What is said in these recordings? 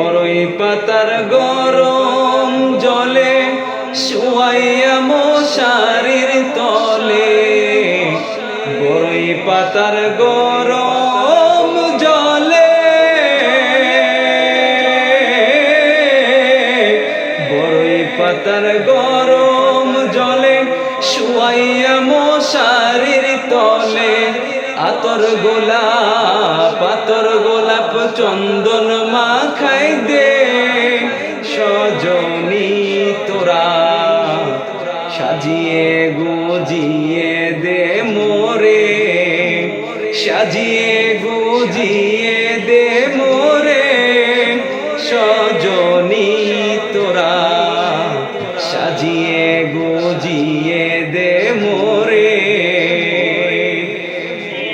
বড়ই পাতার গরম জলে, শুয়াইয়া মশারির তলে। বড়ই পাতার গরম জলে বড়ই পাতার গরম জলে, শুয়াইয়া মশারির তলে। আতর গোলাপ আতর গোলাপ চন্দন মাখাই দে। সজনী তোরা সাজিয়ে গুজিয়ে দে মোরে। সাজিয়ে গুজিয়ে দে মোরে। সজনী তোরা সাজিয়ে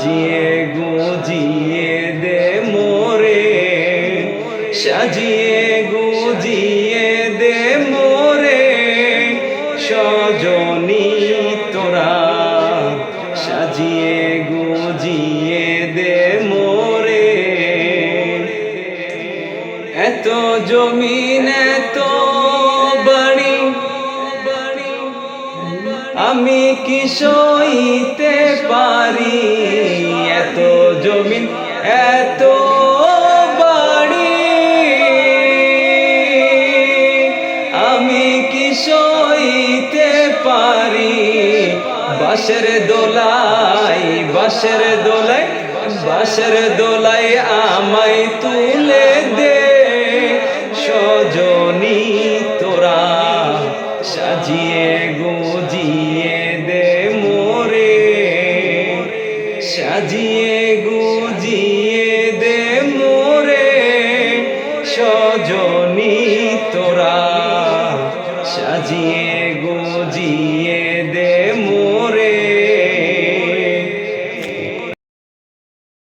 সাজিয়ে গুজিয়ে দে মোরে। সাজিয়ে গুজিয়ে দে মোরে। সজনী তোরা। সাজিয়ে গুজিয়ে দে মোরে। এত জমিন, এত বাড়ি। আমি কি সইতে পারি বাসের দোলাই বাসের দোলাই বাসের দোলাই আমায় তুলে দে। সজনী তোরা সাজিয়ে গুজিয়ে দে মোরে। সাজিয়ে গুজিয়ে দে মোরে। সজনী তোরা সাজিয়ে